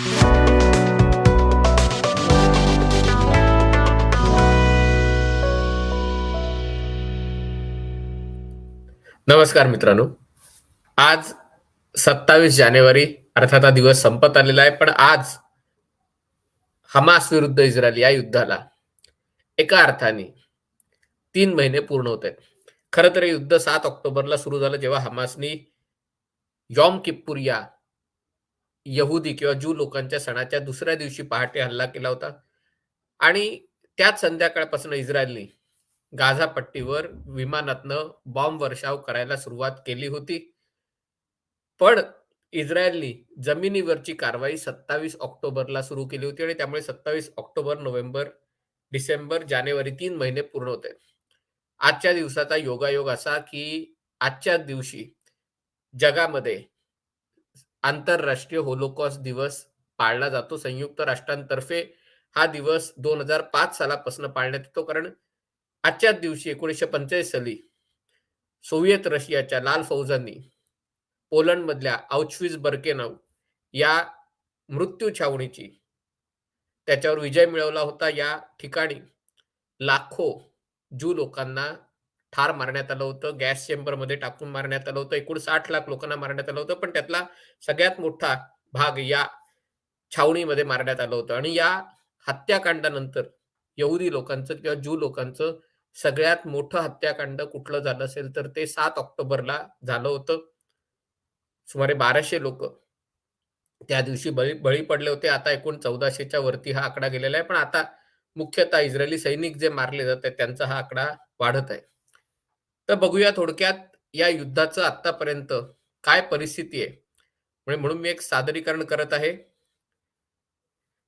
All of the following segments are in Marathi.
नमस्कार मित्रांनो. आज सत्तावीस जानेवारी अर्थात हा दिवस संपत आलेला आहे पण आज हमास विरुद्ध इस्रायल या युद्धाला एका अर्थाने तीन महिने पूर्ण होत आहेत. खरं तर युद्ध सात ऑक्टोबरला सुरू झालं जेव्हा हमासनी यॉम किप्पूर या यहुदी किंवा जू लोकांच्या सणाच्या दुसऱ्या दिवशी पहाटे हल्ला केला होता. आणि त्याच संध्याकाळपासून इस्रायलने गाझा पट्टीवर विमानातनं बॉम्ब वर्षाव करायला सुरुवात केली होती. पण इस्रायलनी जमिनीवरची कारवाई सत्तावीस ऑक्टोबरला सुरू केली होती आणि त्यामुळे सत्तावीस ऑक्टोबर नोव्हेंबर डिसेंबर जानेवारी तीन महिने पूर्ण होते. आजच्या दिवसाचा योगायोग असा की आजच्या दिवशी जगामध्ये आंतरराष्ट्रीय होलोकॉस्ट दिवस पाळला जातो. संयुक्त राष्ट्रांतर्फे हा दिवस दोन हजार पाच सालापासून पाळण्यात येतो. कारण आजच्याच दिवशी एकोणीसशे पंचेचाळीस साली सोव्हिएत रशियाच्या लाल फौजांनी पोलंडमधल्या औचविज बर्केनाव या मृत्यू छावणीची त्याच्यावर विजय मिळवला होता. या ठिकाणी लाखो जू लोकांना ठार मारण्यात आलं होतं. गॅस चेंबरमध्ये टाकून मारण्यात आलं होतं. एकूण साठ लाख लोकांना मारण्यात आलं होतं. पण त्यातला सगळ्यात मोठा भाग या छावणीमध्ये मारण्यात आलं होतं. आणि या हत्याकांडानंतर यहुदी लोकांचं किंवा जू लोकांचं सगळ्यात मोठं हत्याकांड कुठलं झालं असेल तर ते सात ऑक्टोबरला झालं होतं. सुमारे बाराशे लोक त्या दिवशी बळी बळी पडले होते. आता एकूण चौदाशेच्या वरती हा आकडा गेलेला आहे. पण आता मुख्यतः इस्रायली सैनिक जे मारले जात आहेत त्यांचा हा आकडा वाढत आहे. तर बघूया थोडक्यात या युद्धाचं आतापर्यंत काय परिस्थिती आहे. म्हणजे म्हणून मी एक सादरीकरण करत आहे.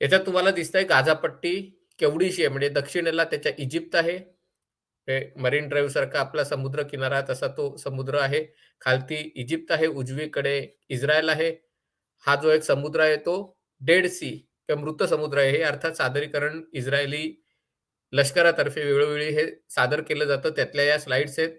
याच्यात तुम्हाला दिसतंय गाझापट्टी केवढीशी आहे. म्हणजे दक्षिणेला त्याच्या इजिप्त आहे. मरीन ड्राईव्ह सारखा आपला समुद्र किनारा तसा तो समुद्र आहे. खालती इजिप्त आहे उजवीकडे इस्रायल आहे. हा जो एक समुद्र आहे तो डेड सी किंवा मृत समुद्र आहे. हे अर्थात सादरीकरण इस्रायली लष्करातर्फे वेळोवेळी हे सादर केलं जातं. त्यातल्या या स्लाइड्स आहेत.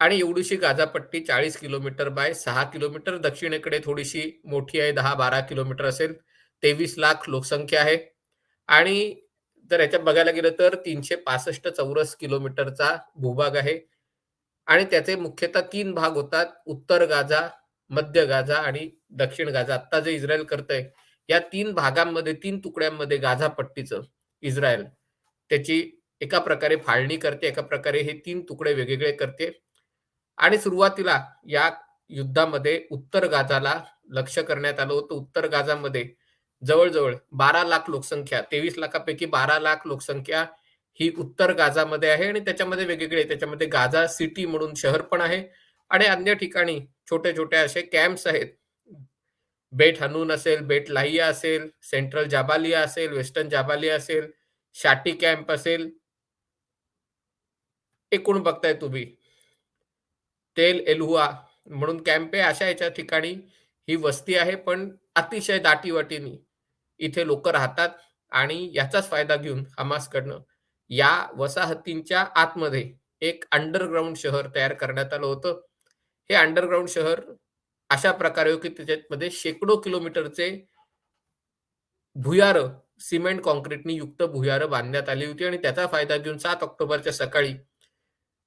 आणि एवढीशी गाझापट्टी चाळीस किलोमीटर बाय सहा किलोमीटर. दक्षिणेकडे थोडीशी मोठी आहे दहा बारा किलोमीटर असेल. तेवीस लाख लोकसंख्या आहे. आणि जर याच्यात बघायला गेलं तर तीनशे पासष्ट चौरस किलोमीटरचा भूभाग आहे. आणि त्याचे मुख्यतः तीन भाग होतात. उत्तर गाझा मध्य गाझा आणि दक्षिण गाझा. आत्ता जे इस्रायल करतंय या तीन भागांमध्ये तीन तुकड्यांमध्ये गाझा पट्टीचं इस्रायल. त्याची एका प्रकारे फाळणी करते एका प्रकारे हे तीन तुकडे वेगवेगळे करते. आणि सुरुवातीला या युद्धामध्ये उत्तर गाजाला लक्ष करण्यात आलं होतं. उत्तर गाजामध्ये जवळजवळ बारा लाख लोकसंख्या तेवीस लाखापैकी बारा लाख लोकसंख्या ही उत्तर गाजामध्ये आहे. आणि त्याच्यामध्ये वेगवेगळे त्याच्यामध्ये गाझा सिटी म्हणून शहर पण आहे. आणि अन्य ठिकाणी छोटे छोटे असे कॅम्प्स आहेत. बेट हनून असेल बेट लाहिया असेल सेंट्रल जाबालिया असेल वेस्टर्न जाबालिया असेल शाटी कॅम्प असेल. एकूण बघताय तुम्ही. तेल एलहुआ म्हणून कॅम्प आहे अशा याच्या ठिकाणी ही वस्ती आहे पण अतिशय दाटीवाटीनी इथे लोक राहतात आणि याचाच फायदा घेऊन हमासकडनं या वसाहतींच्या आतमध्ये एक अंडरग्राऊंड शहर तयार करण्यात आलं होतं. हे अंडरग्राऊंड शहर अशा प्रकारे हो की त्याच्यामध्ये शेकडो किलोमीटरचे भुयार सिमेंट कॉन्क्रीटनी युक्त भुयार बांधण्यात आली होती आणि त्याचा फायदा घेऊन सात ऑक्टोबरच्या सकाळी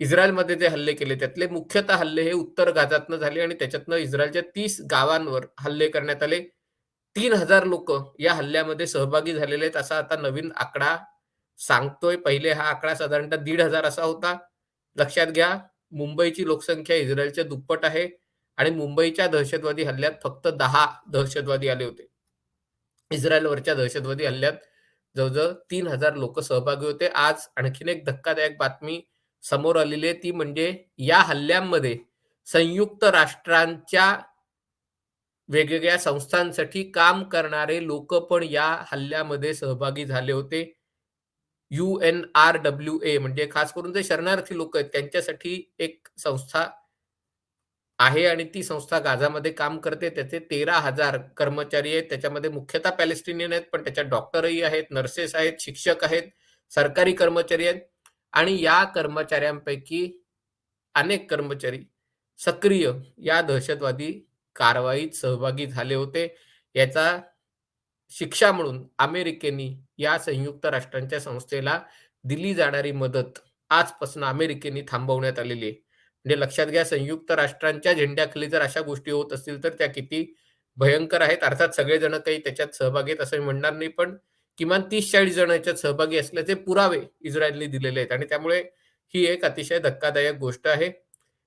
इस्रायलमध्ये जे हल्ले केले त्यातले मुख्यतः हल्ले हे उत्तर गाजातनं झाले आणि त्याच्यातनं इस्रायलच्या तीस गावांवर हल्ले करण्यात आले. तीन हजार लोक या हल्ल्यामध्ये सहभागी झालेले आहेत असा आता नवीन आकडा सांगतोय. पहिले हा आकडा साधारणतः दीड हजार असा होता. लक्षात घ्या मुंबईची लोकसंख्या इस्रायलच्या दुप्पट आहे. आणि मुंबईच्या दहशतवादी हल्ल्यात फक्त दहा दहशतवादी आले होते. इस्रायलवरच्या दहशतवादी हल्ल्यात जवळजवळ तीन हजार लोक सहभागी होते. आज आणखीन एक धक्कादायक बातमी समोर आलेली आहे. ती म्हणजे या हल्ल्यांमध्ये संयुक्त राष्ट्रांच्या वेगवेगळ्या संस्थांसाठी काम करणारे लोक पण या हल्ल्यामध्ये सहभागी झाले होते. U N R W A म्हणजे खास करून जे शरणार्थी लोक आहेत त्यांच्यासाठी एक संस्था आहे आणि ती संस्था गाझामध्ये काम करते. त्याचे तेरा हजार कर्मचारी आहेत. त्याच्यामध्ये मुख्यतः पॅलेस्टिनियन आहेत पण त्याच्यात डॉक्टरही आहेत नर्सेस आहेत शिक्षक आहेत सरकारी कर्मचारी आहेत आणि या कर्मचाऱ्यांपैकी अनेक कर्मचारी सक्रिय या दहशतवादी कारवाईत सहभागी झाले होते. याचा शिक्षा म्हणून अमेरिकेने या संयुक्त राष्ट्रांच्या संस्थेला दिली जाणारी मदत आजपासून अमेरिकेने थांबवण्यात आलेली आहे. म्हणजे लक्षात घ्या संयुक्त राष्ट्रांच्या झेंड्याखाली जर अशा गोष्टी होत असतील तर त्या किती भयंकर आहेत. अर्थात सगळेजण काही त्याच्यात सहभागी आहेत असं मी म्हणणार नाही पण किमान तीस चाळीस जण याच्यात सहभागी असल्याचे पुरावे इस्रायलने दिलेले आहेत. आणि त्यामुळे ही एक अतिशय धक्कादायक गोष्ट आहे.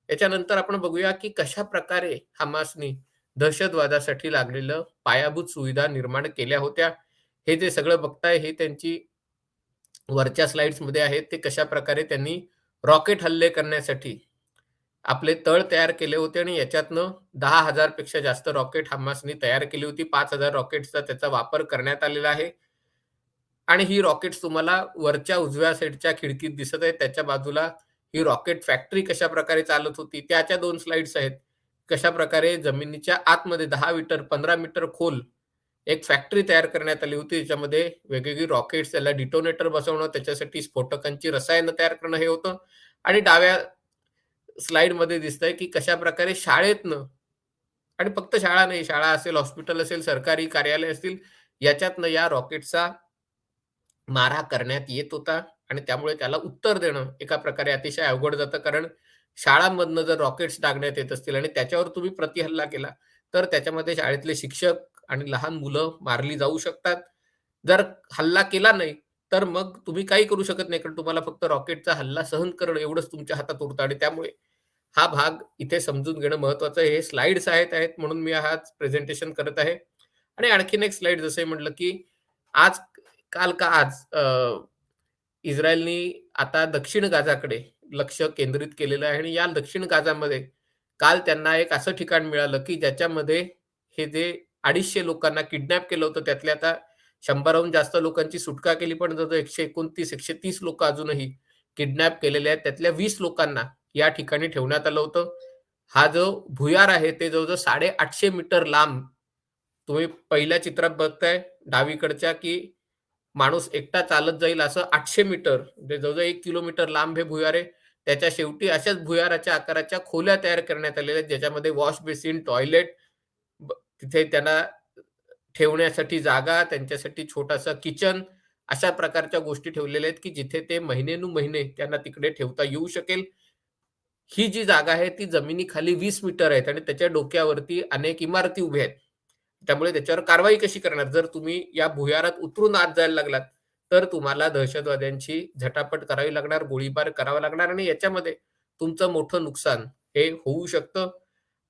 याच्यानंतर आपण बघूया की कशा प्रकारे हमासनी दहशतवादासाठी लागलेलं पायाभूत सुविधा निर्माण केल्या होत्या. हे जे सगळं बघताय हे त्यांची वरच्या स्लाइड्समध्ये आहेत. ते कशा प्रकारे त्यांनी रॉकेट हल्ले करण्यासाठी आपले तळ तयार केले होते आणि याच्यातनं दहा हजारपेक्षा जास्त रॉकेट हमासनी तयार केली होती. पाच हजार रॉकेटचा त्याचा वापर करण्यात आलेला आहे. आणि ही रॉकेट्स तुम्हाला वरच्या उजव्या साईडच्या खिडकीत दिसत आहे त्याच्या बाजूला ही रॉकेट फॅक्टरी कशा प्रकारे चालत होती त्याच्या दोन स्लाइड्स आहेत. कशा प्रकारे जमिनीच्या आतमध्ये दहा मीटर पंधरा मीटर खोल एक फॅक्टरी तयार करण्यात आली होती. त्याच्यामध्ये वेगवेगळी रॉकेट्स त्याला डिटोनेटर बसवणं त्याच्यासाठी स्फोटकांची रसायनं तयार करणं हे होतं. आणि डाव्या स्लाइडमध्ये दिसतंय की कशा प्रकारे शाळेतनं आणि फक्त शाळा नाही शाळा असेल हॉस्पिटल असेल सरकारी कार्यालय असतील याच्यातनं या रॉकेटचा मारा करण्यात येत होता आणि त्यामुळे त्याला उत्तर देणं एका प्रकारे अतिशय अवघड जातं. कारण शाळांमधनं जर रॉकेट्स टाकण्यात येत असतील आणि त्याच्यावर तुम्ही प्रतिहल्ला केला तर त्याच्यामध्ये शाळेतले शिक्षक आणि लहान मुलं मारली जाऊ शकतात. जर हल्ला केला नाही तर मग तुम्ही काही करू शकत नाही कारण तुम्हाला फक्त रॉकेटचा हल्ला सहन करणं एवढंच तुमच्या हातात उरतं आणि त्यामुळे हा भाग इथे समजून घेणं महत्वाचं आहे. हे स्लाइड्स आहेत आहेत म्हणून मी हा प्रेझेंटेशन करत आहे. आणि आणखीन एक स्लाइड जसं म्हटलं की आज काल का आज इस्रायलनी आता दक्षिण गाजाकडे लक्ष केंद्रित केलेलं आहे आणि या दक्षिण गाजामध्ये काल त्यांना एक असं ठिकाण मिळालं की ज्याच्यामध्ये हे जे अडीचशे लोकांना किडनॅप केलं होतं त्यातल्या आता शंभराहून जास्त लोकांची सुटका केली पण जवळ एकशे एकोणतीस एकशे तीस लोक अजूनही किडनॅप केलेले आहेत. त्यातल्या वीस लोकांना या ठिकाणी ठेवण्यात आलं होतं. हा जो भुयार आहे ते जवळजवळ साडे आठशे मीटर लांब तुम्ही पहिल्या चित्रात बघताय डावीकडच्या की माणूस एकटा चालत जाईल असं आठशे मीटर म्हणजे जवळजवळ एक किलोमीटर लांब हे भुयार आहे. त्याच्या शेवटी अशाच भुयाराच्या आकाराच्या खोल्या तयार करण्यात आलेल्या आहेत ज्याच्यामध्ये वॉश बेसिन टॉयलेट तिथे त्यांना ठेवण्यासाठी जागा त्यांच्यासाठी छोटासा किचन अशा प्रकारच्या गोष्टी ठेवलेल्या आहेत की जिथे ते महिनेनु महिने त्यांना तिकडे ठेवता येऊ शकेल. ही जी जागा आहे ती जमिनीखाली वीस मीटर आहेत आणि त्याच्या डोक्यावरती अनेक इमारती उभ्या आहेत. त्यामुळे त्याच्यावर कारवाई कशी करणार? जर तुम्ही या भुयारात उतरून आत जायला लागलात तर तुम्हाला दहशतवाद्यांची झटापट करावी लागणार गोळीबार करावा लागणार आणि याच्यामध्ये तुमचं मोठं नुकसान हे होऊ शकतं.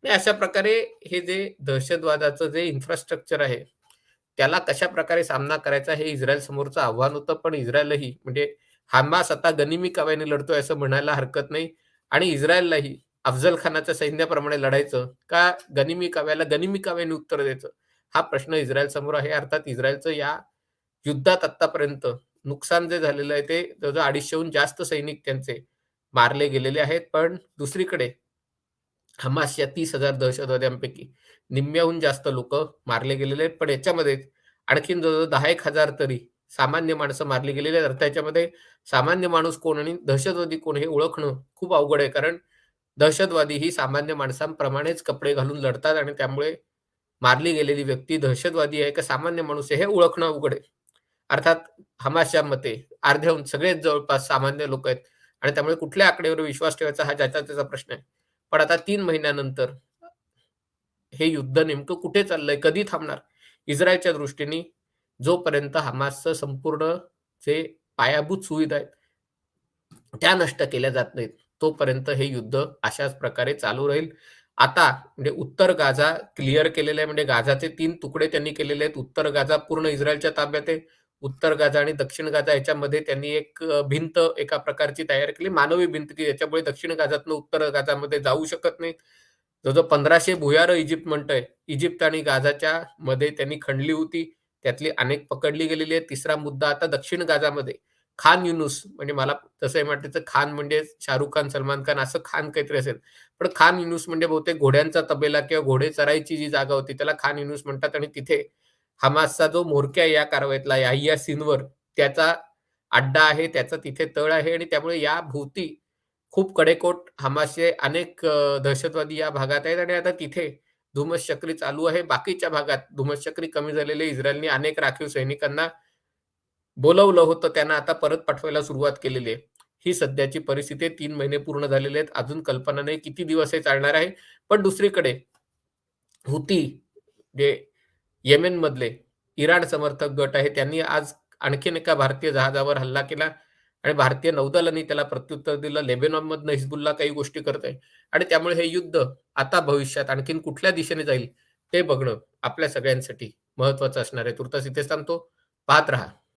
आणि अशा प्रकारे हे जे दहशतवादाचं जे इन्फ्रास्ट्रक्चर आहे त्याला कशा प्रकारे सामना करायचा हे इस्रायल समोरचं आव्हान होतं. पण इस्रायलही म्हणजे हमास आता गनिमी काव्याने लढतोय असं म्हणायला हरकत नाही. आणि इस्रायललाही अफजल खानाच्या सैन्याप्रमाणे लढायचं का गनिमी काव्याला गनिमी काव्याने उत्तर द्यायचं? हा प्रश्न इस्रायल समोर आहे. अर्थात इस्रायलचं या युद्धात आतापर्यंत नुकसान जे झालेलं आहे ते जवळजवळ अडीचशेहून जास्त सैनिक त्यांचे मारले गेलेले आहेत. पण दुसरीकडे हमासच्या तीस हजार दहशतवाद्यांपैकी निम्म्याहून जास्त लोक मारले गेलेले आहेत. पण याच्यामध्ये आणखीन जवळजवळ दहा एक हजार तरी सामान्य माणसं मारली गेलेली आहेत. त्याच्यामध्ये सामान्य माणूस कोण आणि दहशतवादी कोण हे ओळखणं खूप अवघड आहे. कारण दहशतवादी ही सामान्य माणसांप्रमाणेच कपडे घालून लढतात आणि त्यामुळे मारली गेलेली व्यक्ती दहशतवादी आहे का सामान्य माणूस आहे हे ओळखणं अवघड आहे. अर्थात हमासच्या मते अर्ध्याहून सगळेच जवळपास सामान्य लोक आहेत आणि त्यामुळे कुठल्या आकडेवर विश्वास ठेवायचा हा ज्याचा त्याचा प्रश्न आहे. पण आता तीन महिन्यानंतर हे युद्ध नेमकं कुठे चाललंय? कधी थांबणार? इस्रायलच्या दृष्टीने जोपर्यंत हमासचं संपूर्ण जे पायाभूत सुविधा आहेत त्या नष्ट केल्या जात नाहीत तोपर्यंत हे युद्ध अशाच प्रकारे चालू राहील. आता म्हणजे उत्तर गाझा क्लिअर केलेला आहे म्हणजे गाझाचे तीन तुकडे त्यांनी केलेले आहेत. उत्तर गाझा पूर्ण इस्रायलच्या ताब्यात आहे. उत्तर गाझा आणि दक्षिण गाझा याच्यामध्ये त्यांनी एक भिंत एका प्रकारची तयार केली. मानवी भिंत की याच्यामुळे दक्षिण गाझातनं उत्तर गाझामध्ये जाऊ शकत नाही. जवळजवळ पंधराशे भुयार इजिप्त म्हणतोय. इजिप्त आणि गाझाच्या मध्ये त्यांनी खणली होती. त्यातली अनेक पकडली गेलेली आहे तिसरा मुद्दा आता दक्षिण गाजामध्ये खान युनुस म्हणजे मला तसं म्हटलं खान म्हणजे शाहरुख खान सलमान खान असं खान काहीतरी असेल. पण खान युनुस म्हणजे बहुतेक घोड्यांचा तबेला किंवा घोडे चरायची जी जागा होती त्याला खान युनुस म्हणतात. आणि तिथे हमासचा जो मोरक्या या कारवाईतला या सिनवर त्याचा अड्डा आहे त्याचा तिथे तळ आहे. आणि त्यामुळे या भोवती खूप कडेकोट हमासचे अनेक दहशतवादी या भागात आहेत. आणि आता तिथे धुमश्चक्री चालू आहे. बाकीच्या भागात धुमश्चक्री कमी झालेले इस्रायलने अनेक राखीव सैनिकांना बोलवलं होतं. त्यांना आता परत पाठवायला सुरुवात केलेली आहे. ही सध्याची परिस्थिती तीन महिने पूर्ण झालेले आहेत. अजून कल्पना नाही किती दिवस हे चालणार आहे. पण दुसरीकडे हुती जे येमेन मधले इराण समर्थक गट आहे त्यांनी आज आणखीन एका भारतीय जहाजावर हल्ला केला. आणि भारतीय नौदलाने त्याला प्रत्युत्तर दिलं. लेबेनॉनमधनं हिजबुल्ला काही गोष्टी करत आहे आणि त्यामुळे हे युद्ध आता भविष्यात आणखीन कुठल्या दिशेने जाईल ते बघणं आपल्या सगळ्यांसाठी महत्वाचं असणार आहे. तुर्तास इथेच थांबतो. पाहत राहा.